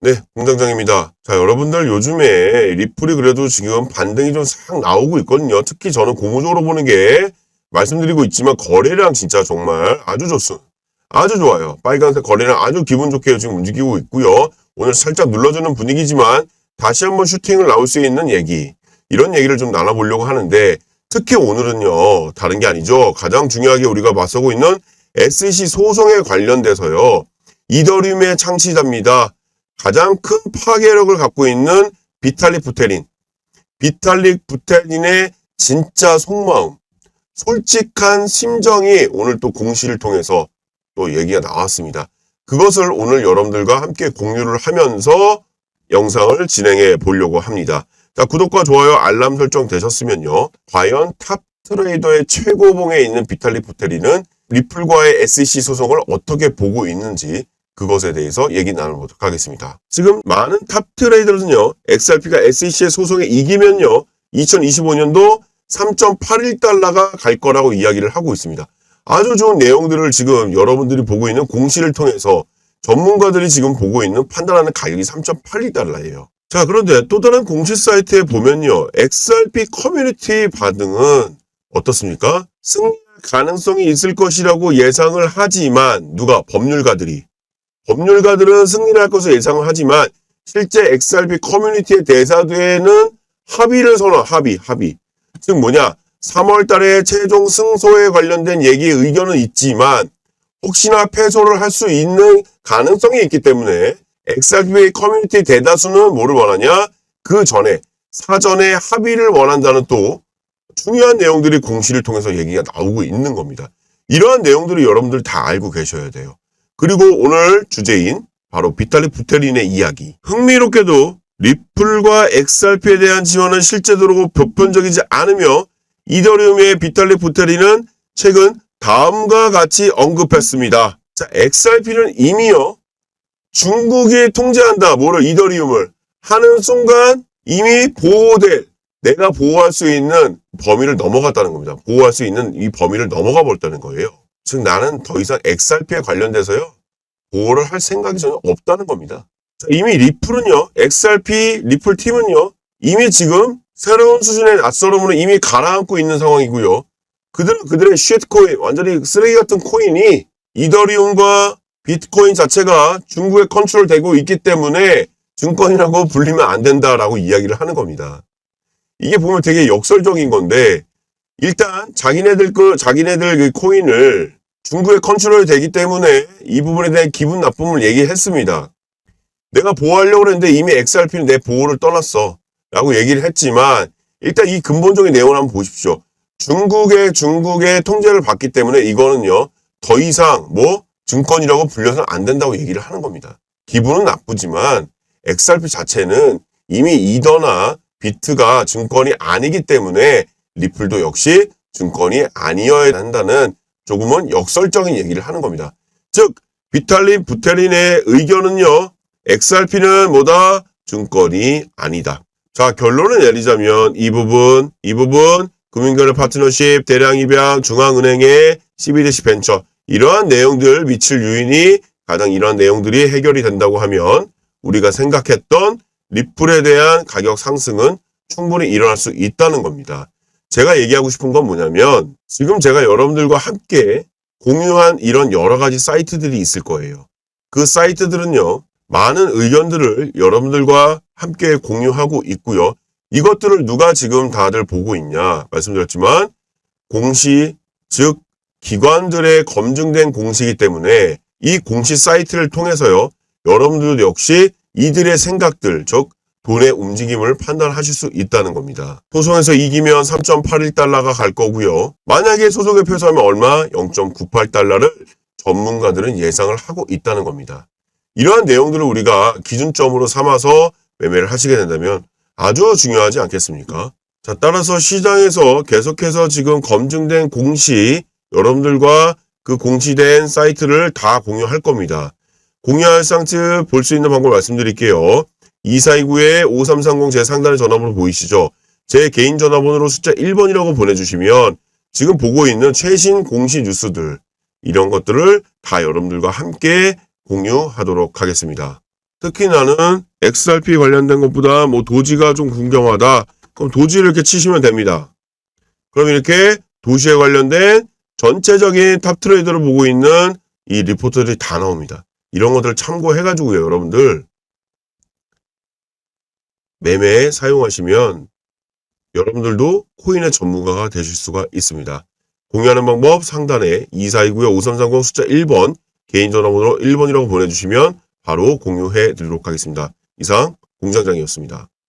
네, 공장장입니다. 자, 여러분들 요즘에 리플이 그래도 지금 반등이 좀 싹 나오고 있거든요. 특히 저는 고무적으로 보는 게 말씀드리고 있지만 거래량 진짜 정말 아주 좋습니다. 아주 좋아요. 빨간색 거래량 아주 기분 좋게 지금 움직이고 있고요. 오늘 살짝 눌러주는 분위기지만 다시 한번 슈팅을 나올 수 있는 얘기 이런 얘기를 좀 나눠보려고 하는데 특히 오늘은요 다른 게 아니죠. 가장 중요하게 우리가 맞서고 있는 SEC 소송에 관련돼서요. 이더리움의 창시자입니다. 가장 큰 파괴력을 갖고 있는 비탈릭 부테린. 비탈릭 부테린의 진짜 속마음, 솔직한 심정이 오늘 또 공시를 통해서 또 얘기가 나왔습니다. 그것을 오늘 여러분들과 함께 공유를 하면서 영상을 진행해 보려고 합니다. 자, 구독과 좋아요, 알람 설정 되셨으면요. 과연 탑 트레이더의 최고봉에 있는 비탈릭 부테린은 리플과의 SEC 소송을 어떻게 보고 있는지 그것에 대해서 얘기 나눠보도록 하겠습니다. 지금 많은 탑 트레이더는요, XRP가 SEC의 소송에 이기면요, 2025년도 3.81달러가 갈 거라고 이야기를 하고 있습니다. 아주 좋은 내용들을 지금 여러분들이 보고 있는 공시를 통해서 전문가들이 지금 보고 있는 판단하는 가격이 3.81달러예요. 자, 그런데 또 다른 공시 사이트에 보면요, XRP 커뮤니티 반응은 어떻습니까? 승리 가능성이 있을 것이라고 예상을 하지만 누가 법률가들이 법률가들은 승리를 할 것을 예상을 하지만 실제 XRP 커뮤니티의 대사되는 합의를 선언, 합의, 합의. 즉 뭐냐? 3월 달에 최종 승소에 관련된 얘기의 의견은 있지만 혹시나 패소를 할 수 있는 가능성이 있기 때문에 XRP 커뮤니티 대다수는 뭐를 원하냐? 그 전에 사전에 합의를 원한다는 또 중요한 내용들이 공시를 통해서 얘기가 나오고 있는 겁니다. 이러한 내용들을 여러분들 다 알고 계셔야 돼요. 그리고 오늘 주제인 바로 비탈리 부테린의 이야기. 흥미롭게도 리플과 XRP에 대한 지원은 실제적으로 보편적이지 않으며 이더리움의 비탈리 부테린은 최근 다음과 같이 언급했습니다. 자, XRP는 이미요. 중국이 통제한다. 뭐를 이더리움을 하는 순간 이미 보호될 내가 보호할 수 있는 범위를 넘어갔다는 겁니다. 보호할 수 있는 이 범위를 넘어가 버렸다는 거예요. 즉 나는 더 이상 XRP에 관련돼서요. 보호를 할 생각이 전혀 없다는 겁니다. 자, 이미 리플은요. XRP 리플 팀은요. 이미 지금 새로운 수준의 낯설음으로 이미 가라앉고 있는 상황이고요. 그들은 그들의 쉣코인, 완전히 쓰레기 같은 코인이 이더리움과 비트코인 자체가 중국에 컨트롤되고 있기 때문에 증권이라고 불리면 안 된다라고 이야기를 하는 겁니다. 이게 보면 되게 역설적인 건데 일단 자기네들 그 자기네들 그 코인을 중국에 컨트롤이 되기 때문에 이 부분에 대한 기분 나쁨을 얘기했습니다. 내가 보호하려고 했는데 이미 XRP는 내 보호를 떠났어. 라고 얘기를 했지만 일단 이 근본적인 내용을 한번 보십시오. 중국의 중국의 통제를 받기 때문에 이거는요. 더 이상 뭐 증권이라고 불려서는 안 된다고 얘기를 하는 겁니다. 기분은 나쁘지만 XRP 자체는 이미 이더나 비트가 증권이 아니기 때문에 리플도 역시 증권이 아니어야 한다는 조금은 역설적인 얘기를 하는 겁니다. 즉 비탈린 부테린의 의견은요. XRP는 뭐다? 증권이 아니다. 자 결론을 내리자면 이 부분 이 부분 금융결례 파트너십 대량 입양 중앙은행의 CBDC 벤처 이러한 내용들 미칠 유인이 가장 이러한 내용들이 해결이 된다고 하면 우리가 생각했던 리플에 대한 가격 상승은 충분히 일어날 수 있다는 겁니다. 제가 얘기하고 싶은 건 뭐냐면 지금 제가 여러분들과 함께 공유한 이런 여러 가지 사이트들이 있을 거예요. 그 사이트들은요, 많은 의견들을 여러분들과 함께 공유하고 있고요. 이것들을 누가 지금 다들 보고 있냐 말씀드렸지만 공시 즉 기관들의 검증된 공시이기 때문에 이 공시 사이트를 통해서요. 여러분들도 역시 이들의 생각들 즉 돈의 움직임을 판단하실 수 있다는 겁니다. 소송에서 이기면 3.81달러가 갈 거고요. 만약에 소송에 패소하면 얼마? 0.98달러를 전문가들은 예상을 하고 있다는 겁니다. 이러한 내용들을 우리가 기준점으로 삼아서 매매를 하시게 된다면 아주 중요하지 않겠습니까? 자, 따라서 시장에서 계속해서 지금 검증된 공시, 여러분들과 그 공시된 사이트를 다 공유할 겁니다. 공유할 사이트 볼 수 있는 방법 말씀드릴게요. 2429-5330 제 상단에 전화번호 보이시죠? 제 개인 전화번호로 숫자 1번이라고 보내주시면 지금 보고 있는 최신 공시 뉴스들 이런 것들을 다 여러분들과 함께 공유하도록 하겠습니다. 특히 나는 XRP 관련된 것보다 뭐 도지가 좀 궁금하다. 그럼 도지를 이렇게 치시면 됩니다. 그럼 이렇게 도시에 관련된 전체적인 탑 트레이더를 보고 있는 이 리포트들이 다 나옵니다. 이런 것들을 참고해가지고요, 여러분들. 매매에 사용하시면 여러분들도 코인의 전문가가 되실 수가 있습니다. 공유하는 방법 상단에 2429의 5330 숫자 1번 개인 전화번호 1번이라고 보내주시면 바로 공유해 드리도록 하겠습니다. 이상 공장장이었습니다.